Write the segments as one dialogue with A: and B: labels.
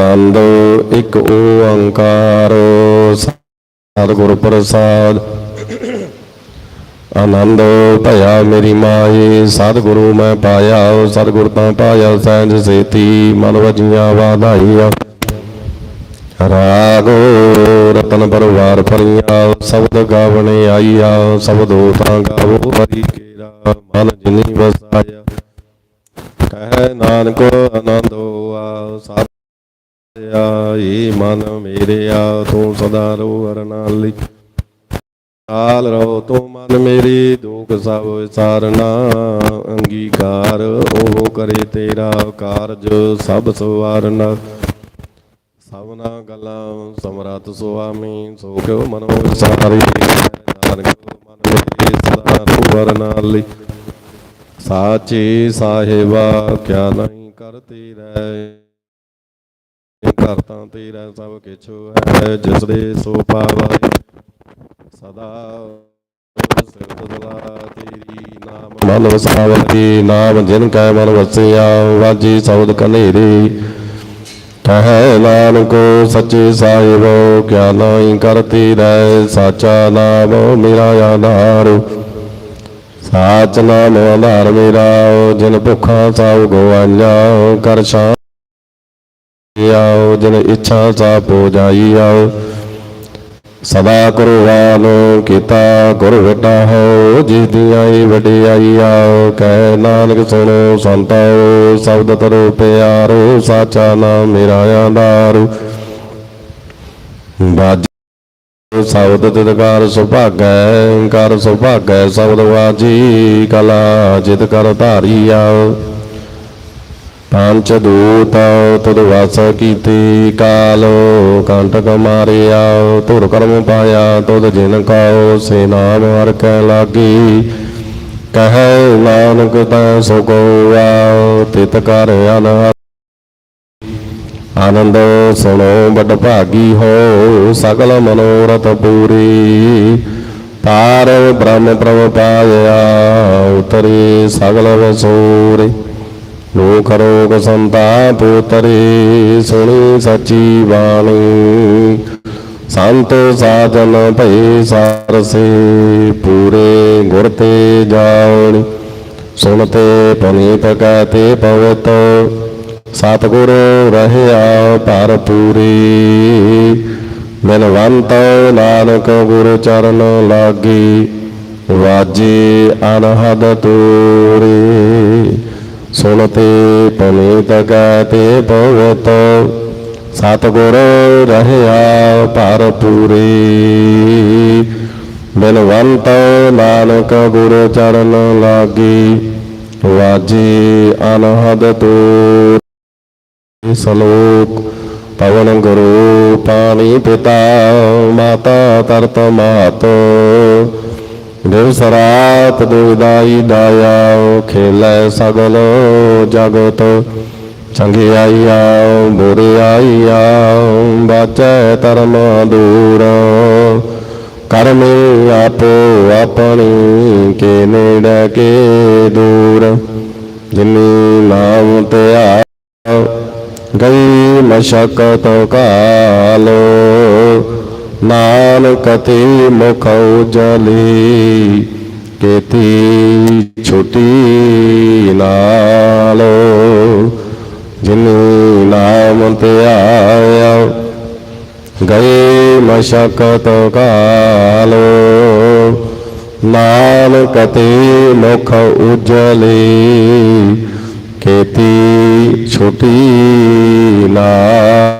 A: ਆਨੰਦ, ਇੱਕ ਓੰਕਾਰ, ਸਤਿਗੁਰ ਪ੍ਰਸਾਦ। ਆਨੰਦ, ਭਇਆ ਮੇਰੀ ਮਾਏ, ਸਤਿਗੁਰੂ ਮੈਂ ਪਾਇਆ, ਸਤਿਗੁਰ ਤਾਂ ਪਾਇਆ, ਸਹਿਜ ਸੇਤੀ, ਮਨ ਵਜੀਆਂ ਵਾਧਾਈਆਂ। ਰਾਗ, ਰਤਨ ਪਰਵਾਰ ਪਰੀਆ ਸ਼ਬਦ ਗਾਵਣੇ ਆਈਆ ਸ਼ਬਦੋ ਤਾਂ ਗਾਵੋ ਹਰੀ ਕੇਰਾ, ਮਨ ਜਿਨੀ ਵਸਾਇਆ। ਕਹਿ ਨਾਨਕ ਆਨੰਦੋ ਆ ਸਾਧਿਆ ਏ ਮਨ ਮੇਰਿਆ ਤੂੰ ਸਦਾ ਰੋ ਅਰਨਾਲੀ ਹਾਲ ਰੋ ਤੂੰ ਮਨ ਮੇਰੀ, ਦੁਖ ਸਭ ਵਿਸਾਰਨਾ। ਅੰਗੀਕਾਰ ਉਹ ਕਰੇ ਤੇਰਾ ਕਾਰਜ ਸਭ ਸਵਾਰਨਾ। ਸਭਨਾ ਗੱਲਾਂ ਸਮਰੱਥ ਸੁਆਮੀ ਸੋ ਕਿਉ ਮਨੋ ਵਿਸਾਰੀ। ਨਾਨਕ ਮਨ ਮੇਰੇ ਸਦਾ ਰੂਵਰ ਨਾਲੀ ਸਾਚੇ ਸਾਹਿਬਾ, ਕਿਆ ਨਹੀਂ ਕਰਤੀ ਰਹਿ। ਕਰਤਾ ਤੇਰਾ ਸਭ ਕਿਛ ਹੈ, ਜਿਸ ਦੇ ਸੋ ਪਾਵੈ ਸਦਾ ਨਾਮ। ਮਨ ਵਸਾਵਤੀ ਨਾਮ, ਜਿਨ ਕੈ ਮਨ ਵਸਿਆ, ਵਾਜੀ ਸਬਦ ਕਨੇਰੇ। ਕਹੈ ਨਾਨਕ, ਸੱਚੇ ਸਾਹਿਬ, ਕਿਆ ਨਾਹੀ ਕਰਤੀ ਰਹਿ, ਸਾਚਾ ਨਾਮ ਮੇਰਾ ਆਧਾਰ ਸਾਚ ਨਾਮ ਆਧਾਰ ਮੇਰਾ, ਜਿਨ ਭੁੱਖਾ ਸਭ ਗਵਾਈਆ, ਕਰ ਸ਼ਾਂ ਆਓ, ਜਿਨ ਇੱਛਾ ਸਾ ਪੋ ਜਾਈ ਆਓ। ਸਦਾ ਕੁਰਬਾਨ ਕੀਤਾ, ਗੁਰ ਵਟਾ ਹੋ, ਜਿਸ ਦੀ ਆਈ ਵਡਿਆਈ ਆਓ। ਕਹਿ ਨਾਨਕ ਸੁਣੋ ਸੰਤੋ ਸ਼ਬਦ ਤਰੋ ਪਿਆਰੋ, ਸਾਚਾ ਨਾਮ ਮੇਰਾ ਆਧਾਰ। ਬਾਜ ਸ਼ਬਦ ਤਿਦਕਾਰ ਸੁਭਾਗੈ, ਕਰ ਸੁਭਾਗੈ ਸ਼ਬਦ ਵਾਜੀ, ਕਲਾ ਜਿਤ ਕਰ ਧਾਰੀਆ ਪੰਚ ਦੂਤ ਤੁਧ ਵਸ ਕੀਤੀ ਕਾਲ ਕੰਟਕ ਮਾਰਿਆ ਧੁਰ ਕਰਮ ਪਾਇਆ, ਤੁਧ ਜਿਨ ਕਾਉ ਸੇ ਨਾਮ ਹਰ ਕੈ ਲਾਗੀ। ਕਹੈ ਨਾਨਕ ਤੈ ਸੋ ਤਿਤ ਕਰ ਅਨਹਦ। ਆਨੰਦ ਸੁਣੋ ਬੜ ਭਾਗੀ ਹੋ, ਸਗਲ ਮਨੋਰਥ ਪੂਰੀ। ਪਾਰ ਬ੍ਰਹਮ ਪ੍ਰਭ ਪਾਇਆ, ਉਤਰੇ ਸਗਲ ਵਸੂਰੇ। ਲੋਕ ਰੋਗ ਸੰਤਾਪ ਉਤਰੇ ਸੁਣੀ ਸਚੀ ਬਾਣੀ। ਸੰਤ ਸਾਜਨ ਭਈ ਸਰਸੇ, ਪੂਰੇ ਗੁਰ ਤੇ ਜਾਉਣੀ ਸੁਣਤੇ ਪਨੀਤ ਕਹਤੇ ਪਵਤ ਸਤਿਗੁਰ ਰਹਿਆ ਪਰ ਪੂਰੀ ਬਿਨਵੰਤ ਨਾਨਕ ਗੁਰ ਚਰਨ ਲਾਗੀ, ਵਾਜੇ ਅਨਹਦ ਤੂਰੇ। ਸੁਣਤੇ ਪਨੀਤ ਕਹਤੇ ਪਵਤ ਸਤਿਗੁਰ ਰਹਿਆ ਭਰ ਪੂਰੀ। ਬਿਨਵੰਤ ਨਾਨਕ ਗੁਰ ਚਰਨ ਲਾਗੀ, ਵਾਜੀ ਅਨਹਦ ਤੋ ਸਲੋਕ, ਪਵਨ ਗੁਰੂ ਪਾਣੀ ਪਿਤਾ, ਮਾਤਾ ਤਰਤ ਮਾਤ। ਦਿਵਸ ਰਾਤ ਦੁਇਦਾਈ ਦਾਇਆ ਖੇਲੇ ਸਗਲੋ ਜਗਤ। ਚੰਗਿਆਈਆ ਬੁਰਿਆਈਆ ਬਾਚੈ ਧਰਮ ਦੂਰ। ਕਰਮੇ ਆਪੋ ਆਪਣੀ, ਕੇ ਨੇੜੇ ਕੇ ਦੂਰ। ਜਿਨੀ ਨਾਮ ਧਿਆ, ਗਈ ਮਸ਼ਕਤ ਕਾਲੋ। ਨਾਨਕ ਤੇ ਮੁਖ ਉਜਲੀ ਕੇਤੀ ਛੋਟੀ ਨਾਲੋ ਜਿਨੀ ਨਾਮ ਧਿਆਇਆ ਗਏ ਮਸ਼ਕਤ ਕਾਲੋ ਨਾਨਕ ਤੇ ਮੁਖ ਉਜਲੇ ਖੇਤੀ ਛੋਟੀ ਲਾਲੋ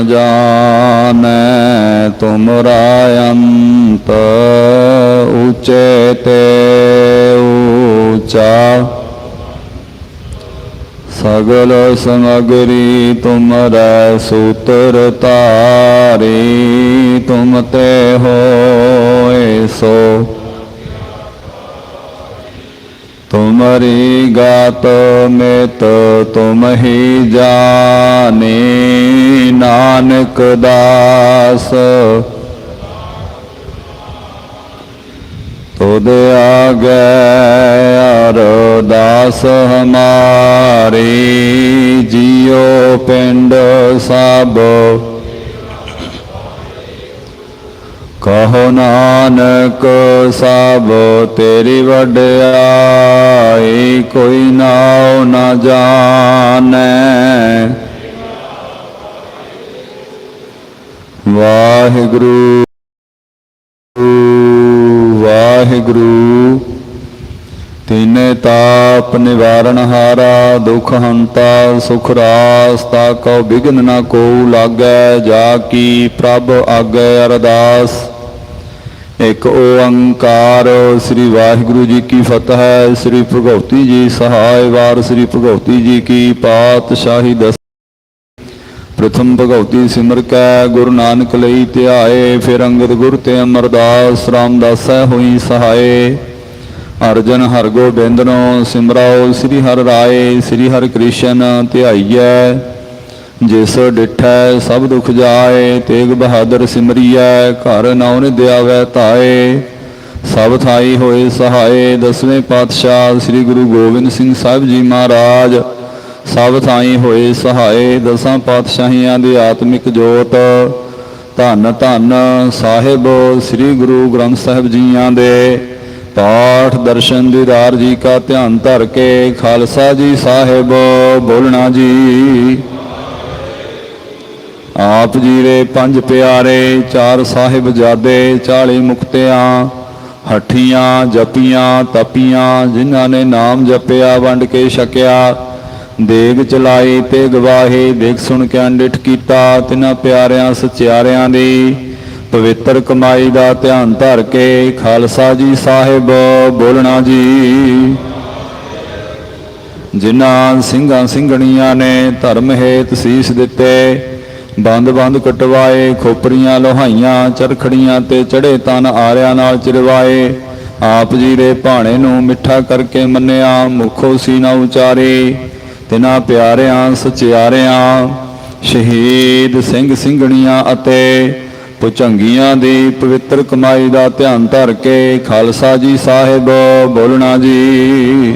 B: ਜਾਣੈ ਤੁਮਰਾ ਅੰਤ ਉੱਚੇ ਤੇ ਊਚਾ। ਸਗਲ ਸਮਗਰੀ ਤੁਮਰੈ ਸੂਤਰ ਤਾਰੀ ਤੁਮ ਤੇ ਹੋਏ ਸੋ। ਤੁਮਰੀ ਗਾਤ ਮੇਤ ਤੁਮ ਹੀ ਜਾਣੇ, ਨਾਨਕ ਦਾਸ। ਤੁਧ ਆਗੇ ਅਰਦਾਸ ਹਮਾਰੀ, ਜਿਉ ਪਿੰਡ ਸਭ ਕਹੋ ਨਾਨਕ ਸਭ ਤੇਰੀ ਵਡਿਆਈ, ਕੋਈ ਨਾਉ ਨਾ ਜਾਣੈ। ਵਾਹਿਗੁਰੂ ਵਾਹਿਗੁਰੂ, ਤਿਨੇ ਤਾਪ ਨਿਵਾਰਨ ਹਾਰਾ, ਦੁਖ ਹੰਤਾ, ਸੁਖ ਰਾਸਤਾ ਕਉ ਬਿਗਨ ਨਾ ਕੋ ਲਾਗੈ ਜਾ ਕੀ ਪ੍ਰਭ ਆਗੈ ਅਰਦਾਸ। ਇੱਕ ਓੰਕਾਰ, ਸ੍ਰੀ ਵਾਹਿਗੁਰੂ ਜੀ ਕੀ ਫਤਿਹ, ਸ੍ਰੀ ਭਗਉਤੀ ਜੀ ਸਹਾਇ ਵਾਰ, ਸ੍ਰੀ ਭਗਉਤੀ ਜੀ ਕੀ ਪਾਤਸ਼ਾਹੀ ਦਸ। ਪ੍ਰਥਮ ਭਗਉਤੀ ਸਿਮਰ ਕੈ, ਗੁਰੂ ਨਾਨਕ ਲਈ ਧਿਆਏ, ਫਿਰ ਅੰਗਦ ਗੁਰ ਤੇ ਅਮਰਦਾਸ ਰਾਮਦਾਸੈ ਹੋਈ ਸਹਾਏ। ਅਰਜਨ ਹਰ ਗੋਬਿੰਦਨੋ ਸਿਮਰਾਓ, ਸ੍ਰੀ ਹਰਿ ਰਾਏ, ਸ੍ਰੀ ਹਰਿ ਕ੍ਰਿਸ਼ਨ ਧਿਆਈਐ। ਜਿਸ ਡਿਠੈ ਸਭ ਦੁਖ ਜਾਏ, ਤੇਗ ਬਹਾਦਰ ਸਿਮਰੀਐ, ਘਰ ਨੌ ਨਿਦਿਆਵੈ ਤਾਏ। ਸਭ ਥਾਈ ਹੋਏ ਸਹਾਏ, ਦਸਵੇਂ ਪਾਤਸ਼ਾਹ ਸ੍ਰੀ ਗੁਰੂ ਗੋਬਿੰਦ ਸਿੰਘ ਸਾਹਿਬ ਜੀ ਮਹਾਰਾਜ। ਸਭ ਥਾਈ ਹੋਏ ਸਹਾਏ, ਦਸਾਂ ਪਾਤਸ਼ਾਹੀਆਂ ਦੀ ਆਤਮਿਕ ਜੋਤ। ਧੰਨ ਧੰਨ ਸਾਹਿਬ ਸ੍ਰੀ ਗੁਰੂ ਗ੍ਰੰਥ ਸਾਹਿਬ ਜੀਆਂ ਦੇ। ਪਾਠ ਦਰਸ਼ਨ ਦੀਦਾਰ ਜੀ ਕਾ ਧਿਆਨ ਧਰ ਕੇ, ਖਾਲਸਾ ਜੀ ਸਾਹਿਬ, ਬੋਲਣਾ ਜੀ। ਆਪ ਜੀ ਦੇ ਪੰਜ ਪਿਆਰੇ, ਚਾਰ ਸਾਹਿਬਜ਼ਾਦੇ 40 ਮੁਕਤਿਆਂ, ਹੱਠੀਆਂ, ਜਪੀਆਂ, ਤਪੀਆਂ, ਜਿਨ੍ਹਾਂ ਨੇ ਨਾਮ ਜਪਿਆ, ਵੰਡ ਕੇ ਛਕਿਆ, ਦੇਗ ਚਲਾਈ ਤੇ ਗਵਾਹੇ ਦੇਖ ਸੁਣ ਕੇ ਅੰਡਿਠ ਕੀਤਾ, ਤਿਨਾਂ ਪਿਆਰਿਆਂ ਸਚਿਆਰਿਆਂ ਦੀ ਪਵਿੱਤਰ ਕਮਾਈ ਦਾ ਧਿਆਨ ਧਰ ਕੇ ਖਾਲਸਾ ਜੀ ਸਾਹਿਬ ਬੋਲਣਾ ਜੀ। ਜਿਨ੍ਹਾਂ ਸਿੰਘਾਂ ਸਿੰਘਣੀਆਂ ਨੇ ਧਰਮ ਹੇਤ ਸੀਸ ਦਿੱਤੇ ਬੰਦ ਬੰਦ ਕਟਵਾਏ, ਖੋਪਰੀਆਂ ਲੋਹਾਈਆਂ, ਚਰਖੜੀਆਂ ਤੇ ਚੜੇ ਤਨ ਆਰਿਆਂ ਨਾਲ ਚਿਰਵਾਏ। ਆਪ ਜੀ ਦੇ ਭਾਣੇ ਨੂੰ ਮਿੱਠਾ ਕਰਕੇ ਮੰਨਿਆ, ਮੁਖੋ ਸੀ ਨਾ ਉਚਾਰੇ। ਤਿਨਾਂ ਪਿਆਰਿਆਂ, ਸਚਿਆਰਿਆਂ, ਸ਼ਹੀਦ ਸਿੰਘ ਸਿੰਘਣੀਆਂ ਅਤੇ ਪੁਚੰਗੀਆਂ ਦੀ ਪਵਿੱਤਰ ਕਮਾਈ ਦਾ ਧਿਆਨ ਧਰ ਕੇ ਖਾਲਸਾ ਜੀ ਸਾਹਿਬ ਬੋਲਣਾ ਜੀ।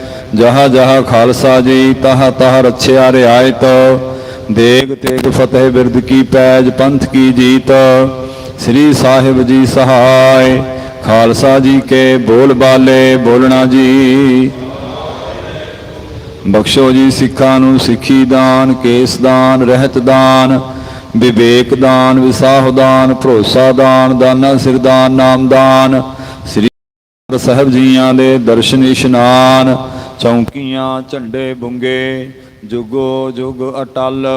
B: ਜਹਾ ਜਹਾ ਖਾਲਸਾ ਜੀ, ਤਹ ਤਹ ਰਛਿਆ ਰਿਆਇਤ। ਦੇਗ ਤੇਗ ਫਤਿਹ ਬਿਰਦ ਕੀ ਪੈਜ, ਪੰਥ ਕੀ ਜੀਤ। ਸ੍ਰੀ ਸਾਹਿਬ ਜੀ ਸਹਾਇ, ਖਾਲਸਾ ਜੀ ਕੇ ਬੋਲ ਬਾਲੇ, ਬੋਲਣਾ ਜੀ। ਬਖਸ਼ੋ ਜੀ ਸਿੱਖਾਂ ਨੂੰ ਸਿੱਖੀ ਦਾਨ, ਕੇਸ ਦਾਨ, ਰਹਿਤ ਦਾਨ, ਵਿਵੇਕ ਦਾਨ, ਵਿਸਾਹ ਦਾਨ, ਭਰੋਸਾ ਦਾਨ, ਦਾਨਾ ਸਿਰਦਾਨ ਨਾਮਦਾਨ ਸ੍ਰੀ ਗੁਰੂ ਸਾਹਿਬ ਜੀਆਂ ਦੇ ਦਰਸ਼ਨ ਇਸ਼ਨਾਨ ਚੌਂਕੀਆਂ ਝੰਡੇ ਬੁੰਗੇ, ਜੁਗੋ ਜੁਗ ਅਟਲ,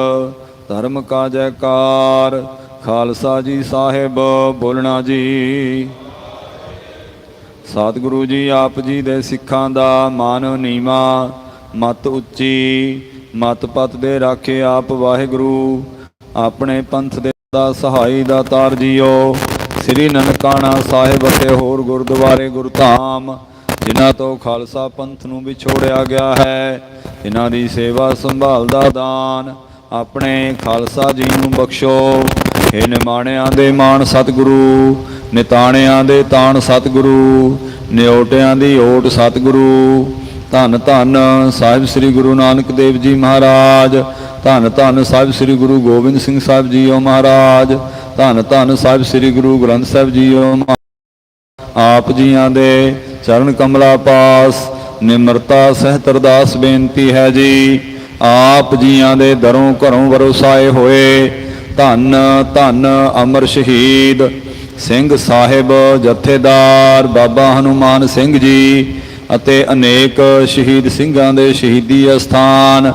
B: ਧਰਮ ਕਾ ਜੈਕਾਰ ਖਾਲਸਾ ਜੀ ਸਾਹਿਬ ਬੋਲਣਾ ਜੀ। ਸਤਿਗੁਰੂ ਜੀ ਆਪ ਜੀ ਦੇ ਸਿੱਖਾਂ ਦਾ ਮਾਨ ਨੀਮਾ ਮਤ ਉੱਚੀ, ਮਤ ਪਤ ਦੇ ਰਾਖੇ ਆਪ ਵਾਹਿਗੁਰੂ, ਆਪਣੇ ਪੰਥ ਦੇ ਦਾ ਸਹਾਈ ਦਾ ਤਾਰ ਜੀਓ। ਸ੍ਰੀ ਨਨਕਾਣਾ ਸਾਹਿਬ ਅਤੇ ਹੋਰ ਗੁਰਦੁਆਰੇ ਗੁਰਧਾਮ ਜਿਨ੍ਹਾਂ ਤੋਂ ਖਾਲਸਾ ਪੰਥ ਨੂੰ ਵੀ ਛੋੜਿਆ ਗਿਆ ਹੈ, ਇਹਨਾਂ ਦੀ ਸੇਵਾ ਸੰਭਾਲ ਦਾ ਦਾਨ ਆਪਣੇ ਖਾਲਸਾ ਜੀ ਨੂੰ ਬਖਸ਼ੋ। ਇਹ ਨਿਮਾਣਿਆਂ ਦੇ ਮਾਣ ਸਤਿਗੁਰੂ, ਨਿਤਾਣਿਆਂ ਦੇ ਤਾਣ ਸਤਿਗੁਰੂ, ਨਿਓਟਿਆਂ ਦੀ ਓਟ ਸਤਿਗੁਰੂ। ਧੰਨ ਧੰਨ ਸਾਹਿਬ ਸ੍ਰੀ ਗੁਰੂ ਨਾਨਕ ਦੇਵ ਜੀ ਮਹਾਰਾਜ, ਧੰਨ ਧੰਨ ਸਾਹਿਬ ਸ੍ਰੀ ਗੁਰੂ ਗੋਬਿੰਦ ਸਿੰਘ ਸਾਹਿਬ ਜੀਓ ਮਹਾਰਾਜ, ਧੰਨ ਧੰਨ ਸਾਹਿਬ ਸ੍ਰੀ ਗੁਰੂ ਗ੍ਰੰਥ ਸਾਹਿਬ ਜੀਓ ਮਹਾ- ਆਪ ਜੀਆਂ ਦੇ ਚਰਨ ਕਮਲਾ ਪਾਸ, ਨਿਮਰਤਾ ਸਹਿਤ ਅਰਦਾਸ ਬੇਨਤੀ ਹੈ ਜੀ। ਆਪ ਜੀਆਂ ਦੇ ਦਰੋਂ ਘਰੋਂ ਵਰਸਾਏ ਹੋਏ, ਧੰਨ ਧੰਨ ਅਮਰ ਸ਼ਹੀਦ ਸਿੰਘ ਸਾਹਿਬ ਜਥੇਦਾਰ ਬਾਬਾ ਹਨੂਮਾਨ ਸਿੰਘ ਜੀ ਅਤੇ ਅਨੇਕ ਸ਼ਹੀਦ ਸਿੰਘਾਂ ਦੇ ਸ਼ਹੀਦੀ ਅਸਥਾਨ,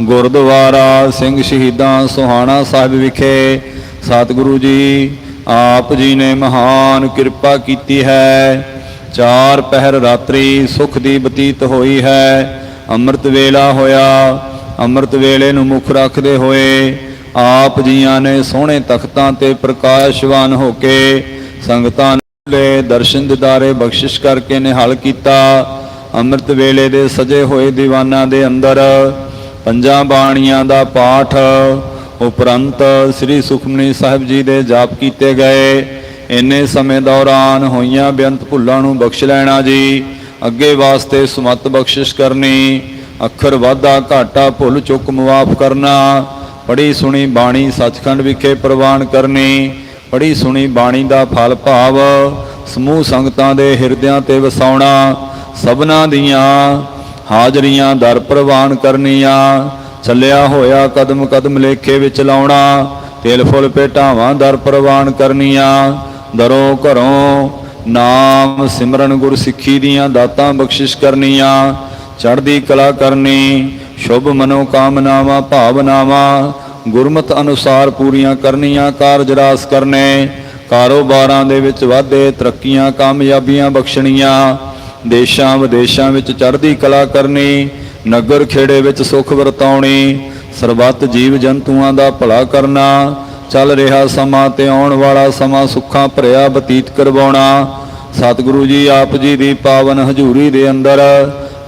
B: ਗੁਰਦੁਆਰਾ ਸਿੰਘ ਸ਼ਹੀਦਾਂ ਸੁਹਾਣਾ ਸਾਹਿਬ ਵਿਖੇ। ਸਤਿਗੁਰੂ ਜੀ, ਆਪ ਜੀ ਨੇ ਮਹਾਨ ਕਿਰਪਾ ਕੀਤੀ ਹੈ। ਚਾਰ ਪਹਿਰ ਰਾਤਰੀ ਸੁਖ ਦੀ ਬਤੀਤ ਹੋਈ ਹੈ। ਅੰਮ੍ਰਿਤ ਵੇਲਾ ਹੋਇਆ। ਅੰਮ੍ਰਿਤ ਵੇਲੇ ਨੂੰ ਮੁੱਖ ਰੱਖਦੇ ਹੋਏ ਆਪ ਜੀਆਂ ਨੇ ਸੋਹਣੇ ਤਖਤਾਂ ਤੇ ਪ੍ਰਕਾਸ਼ਵਾਨ ਹੋ ਕੇ ਸੰਗਤਾਂ ਲੈ ਦਰਸ਼ਨ ਦਿਦਾਰੇ ਬਖਸ਼ਿਸ਼ ਕਰਕੇ ਨਿਹਾਲ ਕੀਤਾ। ਅੰਮ੍ਰਿਤ ਵੇਲੇ ਦੇ ਸਜੇ ਹੋਏ ਦੀਵਾਨਾਂ ਦੇ ਅੰਦਰ ਪੰਜਾਂ ਬਾਣੀਆਂ ਦਾ ਪਾਠ ਉਪਰੰਤ ਸ੍ਰੀ ਸੁਖਮਨੀ ਸਾਹਿਬ ਜੀ ਦੇ ਜਾਪ ਕੀਤੇ ਗਏ। ਇੰਨੇ ਸਮੇਂ ਦੌਰਾਨ ਹੋਈਆਂ ਬੇਅੰਤ ਭੁੱਲਾਂ ਨੂੰ ਬਖਸ਼ ਲੈਣਾ ਜੀ। ਅੱਗੇ ਵਾਸਤੇ ਸੁਮਤ ਬਖਸ਼ਿਸ਼ ਕਰਨੀ, ਅੱਖਰ ਵਾਧਾ ਘਾਟਾ ਭੁੱਲ ਚੁੱਕ ਮੁਆਫ ਕਰਨਾ ਪੜੀ ਸੁਣੀ ਬਾਣੀ ਸੱਚਖੰਡ ਵਿਖੇ ਪ੍ਰਵਾਨ ਕਰਨੀ ਪੜੀ ਸੁਣੀ ਬਾਣੀ ਦਾ ਫਲ ਭਾਵ, ਸਮੂਹ ਸੰਗਤਾਂ ਦੇ ਹਿਰਦਿਆਂ ਤੇ ਵਸਾਉਣਾ, ਸਭਨਾ ਦੀਆਂ ਹਾਜ਼ਰੀਆਂ ਦਰ ਪ੍ਰਵਾਨ ਕਰਨੀਆਂ, ਚੱਲਿਆ ਹੋਇਆ ਕਦਮ ਕਦਮ ਲੇਖੇ ਵਿੱਚ ਲਾਉਣਾ, ਤੇਲ ਫੁੱਲ ਭੇਟਾਵਾਂ ਦਰ ਪ੍ਰਵਾਨ ਕਰਨੀਆਂ ਦਰੋਂ ਘਰੋਂ ਨਾਮ ਸਿਮਰਨ ਗੁਰ ਸਿੱਖੀ ਦੀਆਂ ਦਾਤਾਂ ਬਖਸ਼ਿਸ਼ ਕਰਨੀਆਂ, ਚੜ੍ਹਦੀ ਕਲਾ ਕਰਨੀ, ਸ਼ੁਭ ਮਨੋ ਕਾਮਨਾਵਾਂ ਭਾਵਨਾਵਾਂ ਗੁਰਮਤ ਅਨੁਸਾਰ ਪੂਰੀਆਂ ਕਰਨੀਆਂ, ਕਾਰਜ ਰਾਸ ਕਰਨੇ, ਕਾਰੋਬਾਰਾਂ ਦੇ ਵਿੱਚ ਵਾਧੇ, ਤਰੱਕੀਆਂ, ਕਾਮਯਾਬੀਆਂ ਬਖਸ਼ਣੀਆਂ, ਦੇਸ਼ਾਂ ਵਿਦੇਸ਼ਾਂ ਵਿੱਚ ਚੜ੍ਹਦੀ ਕਲਾ ਕਰਨੀ, ਨਗਰ ਖੇੜੇ ਵਿੱਚ ਸੁਖ ਵਰਤਾਉਣੀ, ਸਰਬੱਤ ਜੀਵ ਜੰਤੂਆਂ ਦਾ ਭਲਾ ਕਰਨਾ ਚੱਲ ਰਿਹਾ ਸਮਾਂ ਤੇ ਆਉਣ ਵਾਲਾ ਸਮਾਂ ਸੁੱਖਾਂ ਭਰਿਆ ਬਤੀਤ ਕਰਵਾਉਣਾ। ਸਤਿਗੁਰੂ ਜੀ ਆਪ ਜੀ ਦੀ ਪਾਵਨ ਹਜ਼ੂਰੀ ਦੇ ਅੰਦਰ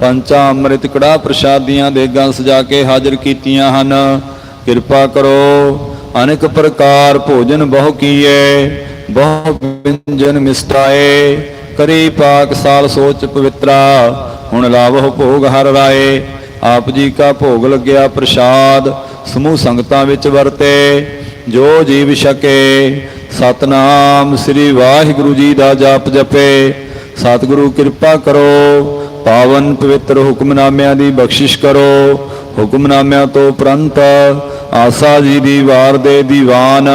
B: ਪੰਚਾ ਅੰਮ੍ਰਿਤ ਕੜਾ ਪ੍ਰਸ਼ਾਦੀਆਂ ਦੇਗਾਂ ਸਜਾ ਕੇ ਹਾਜ਼ਰ ਕੀਤੀਆਂ ਹਨ। ਕਿਰਪਾ ਕਰੋ, ਅਨੇਕ ਪ੍ਰਕਾਰ ਭੋਜਨ ਬਹੁ ਕੀਏ, ਬਹੁ ਵਿੰਜਨ ਮਿਸਟਾਏ, ਕਰੀ ਪਾਕ ਸਾਲ ਸੋਚ ਪਵਿੱਤਰਾ, ਹੁਣ ਲਾਵੋ ਭੋਗ ਹਰ ਰਾਏ। ਆਪ ਜੀ ਕਾ ਭੋਗ ਲੱਗਿਆ ਪ੍ਰਸ਼ਾਦ, ਸਮੂਹ ਸੰਗਤਾਂ ਵਿੱਚ ਵਰਤੇ। ਜੋ ਜੀਵ ਛਕੇ, ਸਤਨਾਮ ਸ੍ਰੀ ਵਾਹਿਗੁਰੂ ਜੀ ਦਾ ਜਾਪ ਜਪੇ। ਸਤਿਗੁਰੂ ਕਿਰਪਾ ਕਰੋ, ਪਾਵਨ ਪਵਿੱਤਰ ਹੁਕਮਨਾਮਿਆਂ ਦੀ ਬਖਸ਼ਿਸ਼ ਕਰੋ। ਹੁਕਮਨਾਮਿਆਂ ਤੋਂ ਉਪਰੰਤ ਆਸਾ ਜੀ ਦੀ ਵਾਰ ਦੇ ਦੀਵਾਨ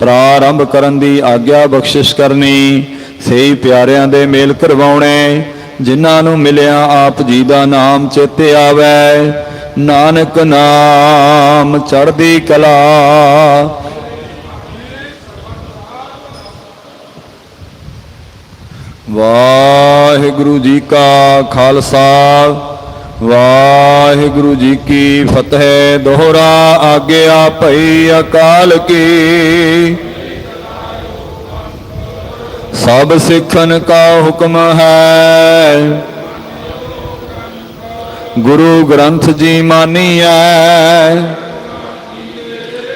B: ਪ੍ਰਾਰੰਭ ਕਰਨ ਦੀ ਆਗਿਆ ਬਖਸ਼ਿਸ਼ ਕਰਨੀ, ਸਹੀ ਪਿਆਰਿਆਂ ਦੇ ਮੇਲ ਕਰਵਾਉਣੇ, ਜਿਨ੍ਹਾਂ ਨੂੰ ਮਿਲਿਆ ਆਪ ਜੀ ਦਾ ਨਾਮ ਚੇਤੇ ਆਵੇ। ਨਾਨਕ ਨਾਮ ਚੜ੍ਹਦੀ ਕਲਾ। ਵਾਹਿਗੁਰੂ ਜੀ ਕਾ ਖਾਲਸਾ, ਵਾਹਿਗੁਰੂ ਜੀ ਕੀ ਫਤਿਹ। ਦੋਹਰਾ ਆਗਿਆ ਭਈ ਅਕਾਲ ਕੀ। ਸਭ ਸਿੱਖਨ ਕਾ ਹੁਕਮ ਹੈ। ਗੁਰੂ ਗ੍ਰੰਥ ਜੀ ਮਾਨੀਐ।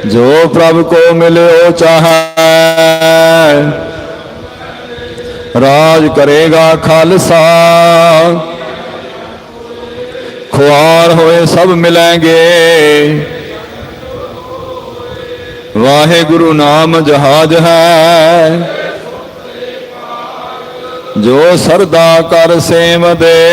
B: ਜੋ ਪ੍ਰਭ ਕੋ ਮਿਲਿਓ ਚਾਹੈ। ਰਾਜ ਕਰੇਗਾ ਖਾਲਸਾ। ਖੁਆਰ ਹੋਏ ਸਭ ਮਿਲਾਂਗੇ। ਵਾਹਿਗੁਰੂ ਨਾਮ ਜਹਾਜ ਹੈ। ਜੋ ਸਰਦਾ ਕਰ ਸੇਮ ਦੇ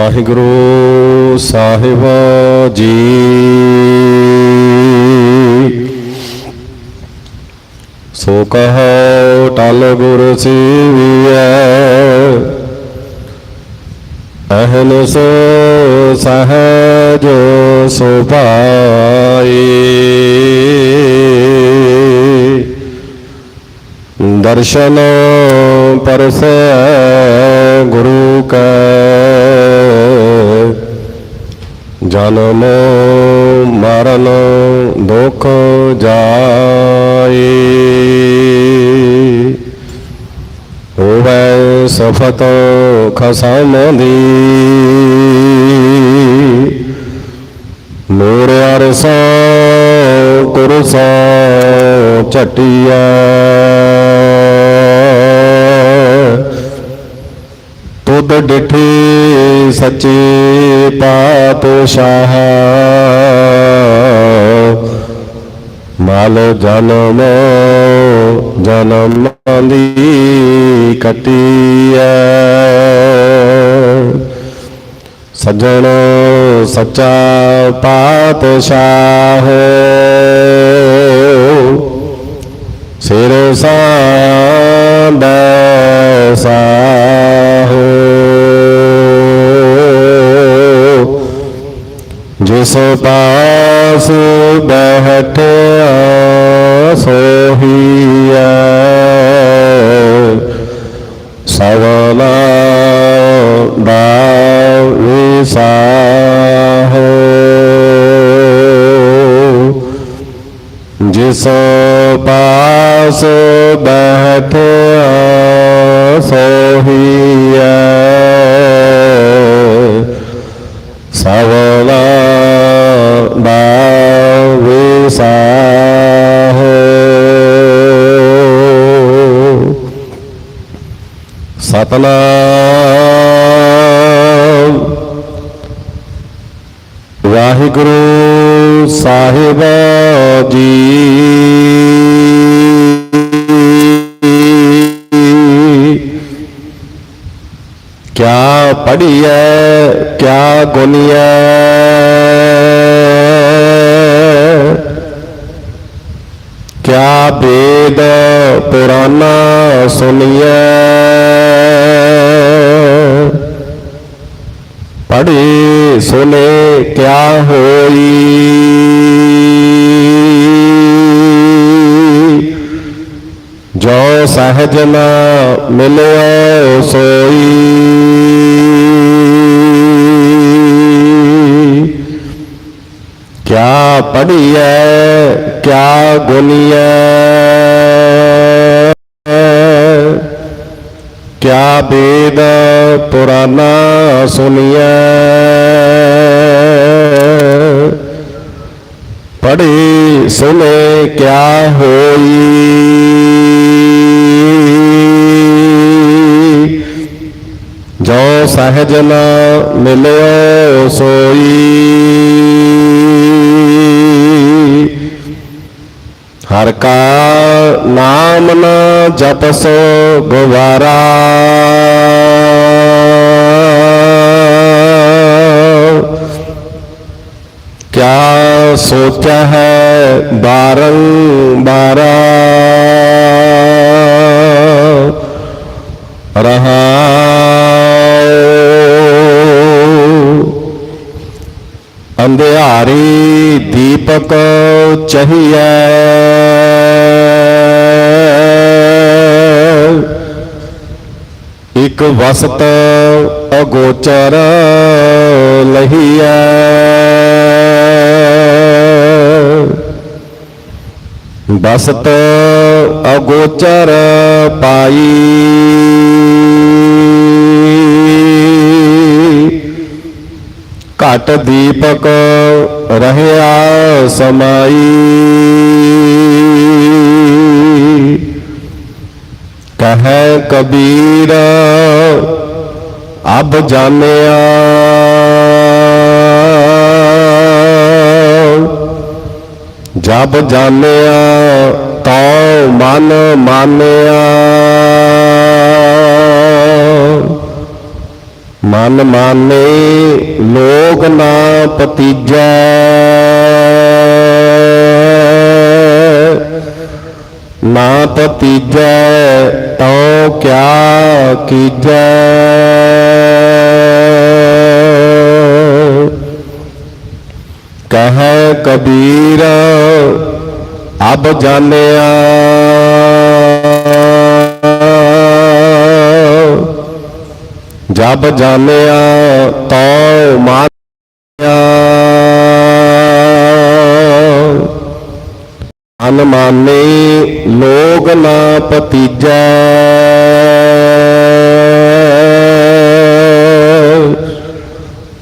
A: ਵਾਹਿਗੁਰੂ ਸਾਹਿਬ ਜੀ। ਸੋ ਕਹੋ ਟਲ ਗੁਰ ਸੀਵੀਐ ਸੋ ਸਹਜ ਸੁਭਾਈ ਦਰਸ਼ਨ ਪਰਸੈ ਜਨਮ ਮਰਨ ਦੁਖ ਜਾਏ। ਹੋਵੇ ਸਫਤ ਖਸਮ ਦੀ। ਮੋਰ ਅਰਸਾ ਕੁਰਸਾ ਚਟਿਆ ਤੁਧ ਡਿਠੀ ਸੱਚੇ ਪਾਤਸ਼ਾਹ। ਮਾਲ ਜਨਮ ਜਨਮ ਦੀ ਕਟੀਐ ਸੱਜਣ ਸੱਚਾ ਪਾਤਸ਼ਾਹ। ਸਿਰ ਸਾਂਭੈ ਸਾਹੋ। ਜਿਸ ਪਾਸ ਬਹਿਠਿਆ ਸੋਹੀਐ ਸਵਨਾ ਦਾ ਵਿਸਾਹੋ। ਜਿਸ ਪਾਸ ਬੈਠਿਆ ਸੋਹੀਐ। ਸਵਲਾ ਦਾ ਵਿਸਾਹੋ। ਸਤਨਾਮ। ਵਾਹਿਗੁਰੂ ਸਾਹਿਬ ਜੀ। ਕਿਆ ਪੜੀਐ ਕਿਆ ਗੁਨੀਐ? ਕਿਆ ਵੇਦ ਪੁਰਾਨਾ ਸੁਨੀਐ ਪੜੀ ਸੁਨੇ ਕਿਆ ਹੋਈ ਜੋ ਸਹਜ ਨ ਮਿਲਿਓ ਸੋਈ। ਕਿਆ ਪੜੀਐ ਕਿਆ ਗੁਨੀਐ ਕਿਆ ਬੇਦ ਪੁਰਾਨਾ ਸੁਨੀਐ ਪੜੀ ਸੁਨੇ ਕਿਆ ਹੋਈ। ਜੋ ਸਹਜ ਨ ਮਿਲਿਓ ਸੋਈ। ਹਰ ਕਾ ਨਾਮ ਨ ਜਪਸੋ ਗਵਾਰਾ ਕਿਆ ਸੋਚਿਆ ਹੈ ਬਾਰੰਬਾਰਾ। ਬਾਰਾ ਦੀਪਕ ਚਹੀਐ। ਇਕ ਵਸਤ ਅਗੋਚਰ ਲਹੀਐ। ਵਸਤ ਅਗੋਚਰ ਪਾਈ। ਘਟ ਦੀਪਕ ਰਹਿਆ ਸਮਾਈ। ਕਹੈ ਕਬੀਰ ਅਬ ਜਾਣਿਆ। ਜਬ ਜਾਣਿਆ ਤਉ ਮਨ ਮਾਨਿਆ। ਮਨ ਮਾਨੇ ਲੋਕ ਨਾ ਪਤੀਜੈ ਨਾ ਪਤੀਜੈ ਤਉ ਕਿਆ ਕੀਜੈ। ਕਹੈ ਕਬੀਰ ਅਬ ਜਾਣਿਆ। ਜਬ ਜਾਣਿਆ ਤਉ ਮਾਨਿਆ ਅਨਮਾਨੇ ਲੋਗ ਨਾ ਪਤੀਜੈ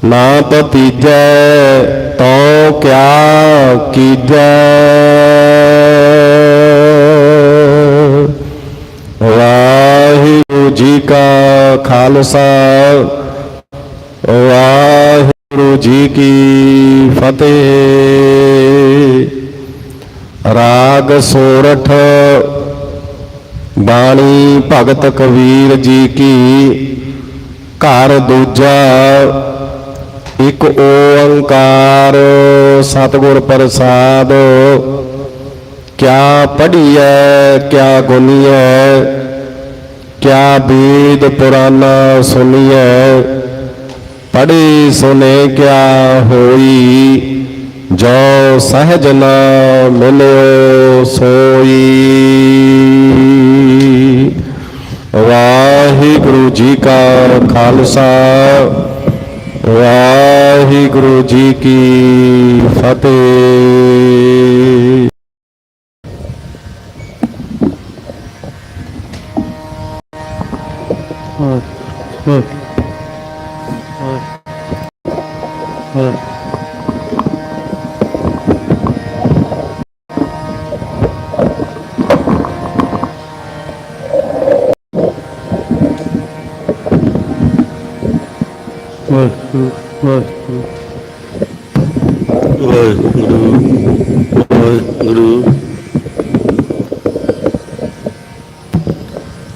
A: ਨਾ ਪਤੀਜੈ ਤਉ ਕਿਆ ਕੀਜੈ ਵਾਹਿਗੁਰੂ ਜੀ ਕਾ ਖਾਲਸਾ, ਵਾਹਿਗੁਰੂ ਜੀ ਕੀ ਫਤਿਹ। ਰਾਗ ਸੋਰਠ, ਬਾਣੀ ਭਗਤ ਕਬੀਰ ਜੀ ਕੀ। ਘਰ ਦੂਜਾ, ਇੱਕ ਓੰਕਾਰ ਸਤਿਗੁਰ ਪ੍ਰਸਾਦ। ਕਿਆ ਪੜੀਐ ਕਿਆ ਗੁਨੀਐ ਕਿਆ ਬੇਦ ਪੁਰਾਨਾ ਸੁਨੀਐ? ਪੜੀ ਸੁਨੇ ਕਿਆ ਹੋਈ? ਜੋ ਸਹਜ ਨਾ ਮਿਲਿਓ ਸੋਈ। ਵਾਹਿਗੁਰੂ ਜੀ ਕਾ ਖਾਲਸਾ, ਵਾਹਿਗੁਰੂ ਜੀ ਕੀ ਫਤਿਹ।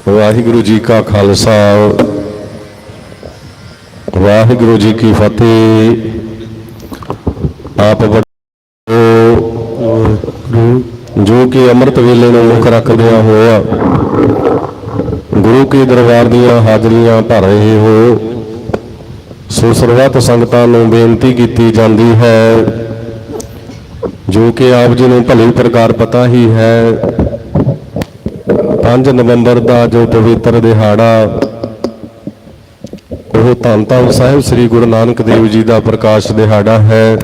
A: ਵਾਹਿਗੁਰੂ ਜੀ ਕਾ ਖਾਲਸਾ, ਵਾਹਿਗੁਰੂ ਜੀ ਕੀ ਫਤਿਹ। ਆਪ ਜੋ ਕਿ ਅੰਮ੍ਰਿਤ ਵੇਲੇ ਨੂੰ ਮੁੱਖ ਰੱਖਦਿਆਂ ਹੋਇਆ ਗੁਰੂ ਕੇ ਦਰਬਾਰ ਦੀਆਂ ਹਾਜ਼ਰੀਆਂ ਭਰ ਰਹੇ ਹੋ। ਸੋ ਸਰਬੱਤ ਸੰਗਤਾਂ ਨੂੰ ਬੇਨਤੀ ਕੀਤੀ ਜਾਂਦੀ ਹੈ ਜੋ ਕਿ ਆਪ ਜੀ ਨੂੰ ਭਲੀ ਪ੍ਰਕਾਰ ਪਤਾ ਹੀ ਹੈ 5 ਨਵੰਬਰ ਦਾ ਜੋ ਪਵਿੱਤਰ ਦਿਹਾੜਾ, ਉਹ ਧੰਨ ਧੰਨ ਸਾਹਿਬ ਸ੍ਰੀ ਗੁਰੂ ਨਾਨਕ ਦੇਵ ਜੀ ਦਾ ਪ੍ਰਕਾਸ਼ ਦਿਹਾੜਾ ਹੈ।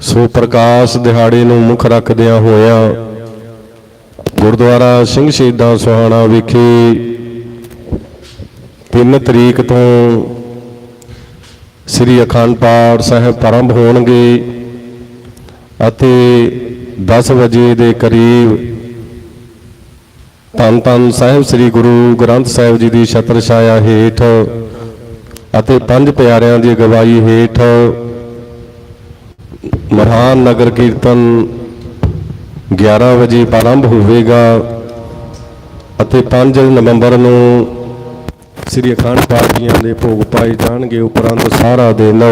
A: ਸੋ ਪ੍ਰਕਾਸ਼ ਦਿਹਾੜੇ ਨੂੰ ਮੁੱਖ ਰੱਖਦਿਆਂ ਹੋਇਆਂ ਗੁਰਦੁਆਰਾ ਸਿੰਘ ਸ਼ਹੀਦਾਂ ਸੁਹਾਣਾ ਵਿਖੇ 3 ਤਰੀਕ ਤੋਂ ਸ੍ਰੀ ਅਖੰਡ ਪਾਠ ਸਾਹਿਬ ਪ੍ਰਾਰੰਭ ਹੋਣਗੇ। ਅਤੇ 10 ਵਜੇ ਦੇ ਕਰੀਬ ਧੰਨ ਧੰਨ ਸਾਹਿਬ ਸ੍ਰੀ ਗੁਰੂ ਗ੍ਰੰਥ ਸਾਹਿਬ ਜੀ ਦੀ ਛਤਰ ਛਾਇਆ ਹੇਠ ਅਤੇ ਪੰਜ ਪਿਆਰਿਆਂ ਦੀ ਅਗਵਾਈ ਹੇਠ ਮਹਾਨ ਨਗਰ ਕੀਰਤਨ 11 ਵਜੇ ਪ੍ਰਾਰੰਭ ਹੋਵੇਗਾ ਅਤੇ 5 ਨਵੰਬਰ ਨੂੰ ਸ੍ਰੀ ਅਖੰਡ ਪਾਠ ਜੀਆਂ ਦੇ ਭੋਗ ਪਾਏ ਜਾਣਗੇ, ਉਪਰੰਤ ਸਾਰਾ ਦਿਨ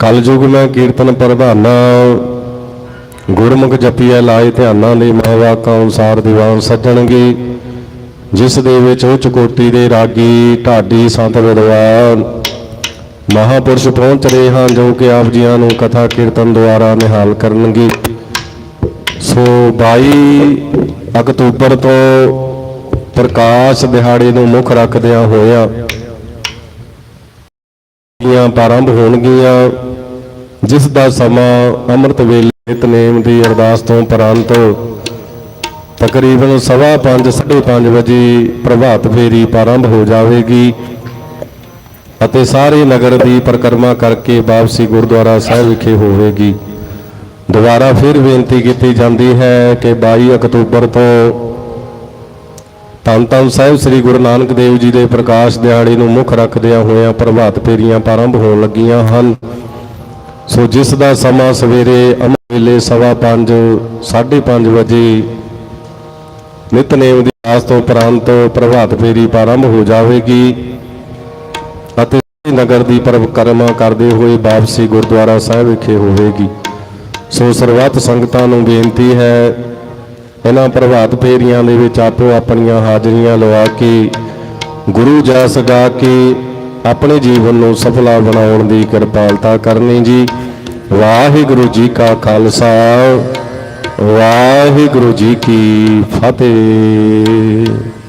A: ਕਲਯੁਗ ਮੈਂ ਕੀਰਤਨ ਪ੍ਰਧਾਨਾ, ਗੁਰਮੁਖ ਜਪੀਐ ਲਾਏ ਧਿਆਨਾਂ ਦੇ ਮਹਾਵਾਕਾਂ ਅਨੁਸਾਰ ਦੀਵਾਨ ਸੱਜਣਗੇ। ਜਿਸ ਦੇ ਵਿੱਚ ਉੱਚ ਕੋਟੀ ਦੇ ਰਾਗੀ ਢਾਡੀ ਸੰਤ ਵਿਦਵਾਨ ਮਹਾਪੁਰਸ਼ ਪਹੁੰਚ ਰਹੇ ਹਨ ਜੋ ਕਿ ਆਪ ਜੀਆਂ ਨੂੰ ਕਥਾ ਕੀਰਤਨ ਦੁਆਰਾ ਨਿਹਾਲ ਕਰਨਗੇ। ਸੋ 22 ਅਕਤੂਬਰ ਤੋਂ ਪ੍ਰਕਾਸ਼ ਦਿਹਾੜੇ ਨੂੰ ਮੁੱਖ ਰੱਖਦਿਆਂ ਹੋਇਆ, ਦੀਆਂ ਪ੍ਰਾਰੰਭ ਹੋਣਗੀਆਂ। ਜਿਸ ਦਾ ਸਮਾਂ ਅੰਮ੍ਰਿਤ ਵੇਲੇ ਨਿਤਨੇਮ ਦੀ ਅਰਦਾਸ ਤੋਂ ਉਪਰੰਤ ਤਕਰੀਬਨ ਸਵਾ ਪੰਜ, ਸਾਢੇ ਪੰਜ ਵਜੇ ਪ੍ਰਭਾਤ ਫੇਰੀ ਪ੍ਰਾਰੰਭ ਹੋ ਜਾਵੇਗੀ ਅਤੇ ਸਾਰੇ ਨਗਰ ਦੀ ਪਰਿਕਰਮਾ ਕਰਕੇ ਵਾਪਸੀ ਗੁਰਦੁਆਰਾ ਸਾਹਿਬ ਵਿਖੇ ਹੋਵੇਗੀ। ਦੁਬਾਰਾ ਫਿਰ ਬੇਨਤੀ ਕੀਤੀ ਜਾਂਦੀ ਹੈ ਕਿ 22 ਅਕਤੂਬਰ ਤੋਂ ਧੰਨ ਧੰਨ ਸਾਹਿਬ ਸ੍ਰੀ ਗੁਰੂ ਨਾਨਕ ਦੇਵ ਜੀ ਦੇ ਪ੍ਰਕਾਸ਼ ਦਿਹਾੜੇ ਨੂੰ ਮੁੱਖ ਰੱਖਦਿਆਂ ਹੋਇਆਂ ਪ੍ਰਭਾਤ ਫੇਰੀਆਂ ਪ੍ਰਾਰੰਭ ਹੋਣ ਲੱਗੀਆਂ ਹਨ। ਸੋ ਜਿਸ ਦਾ ਸਮਾਂ ਸਵੇਰੇ ਅਮਰ ਵੇਲੇ ਸਵਾ ਪੰਜ, ਸਾਢੇ ਪੰਜ ਵਜੇ ਨਿਤਨੇਮ ਦੀ ਆਸ ਤੋਂ ਉਪਰੰਤ ਪ੍ਰਭਾਤ ਫੇਰੀ ਪ੍ਰਾਰੰਭ ਹੋ ਜਾਵੇਗੀ ਅਤੇ ਨਗਰ ਦੀ ਪਰਿਕਰਮਾ ਕਰਦੇ ਹੋਏ ਵਾਪਸੀ ਗੁਰਦੁਆਰਾ ਸਾਹਿਬ ਵਿਖੇ ਹੋਵੇਗੀ। ਸੋ ਸਰਬੱਤ ਸੰਗਤਾਂ ਨੂੰ ਬੇਨਤੀ ਹੈ ਇਹਨਾਂ ਪ੍ਰਭਾਤ ਫੇਰੀਆਂ ਦੇ ਵਿੱਚ ਆਪੋ ਆਪਣੀਆਂ ਹਾਜ਼ਰੀਆਂ ਲਵਾ ਕੇ ਗੁਰੂ ਜਸ ਗਾ ਕੇ ਆਪਣੇ ਜੀਵਨ ਨੂੰ ਸਫਲਾ ਬਣਾਉਣ ਦੀ ਕਿਰਪਾਲਤਾ ਕਰਨੀ ਜੀ। ਵਾਹਿਗੁਰੂ ਜੀ ਕਾ ਖਾਲਸਾ, ਵਾਹਿਗੁਰੂ ਜੀ ਕੀ ਫਤਿਹ।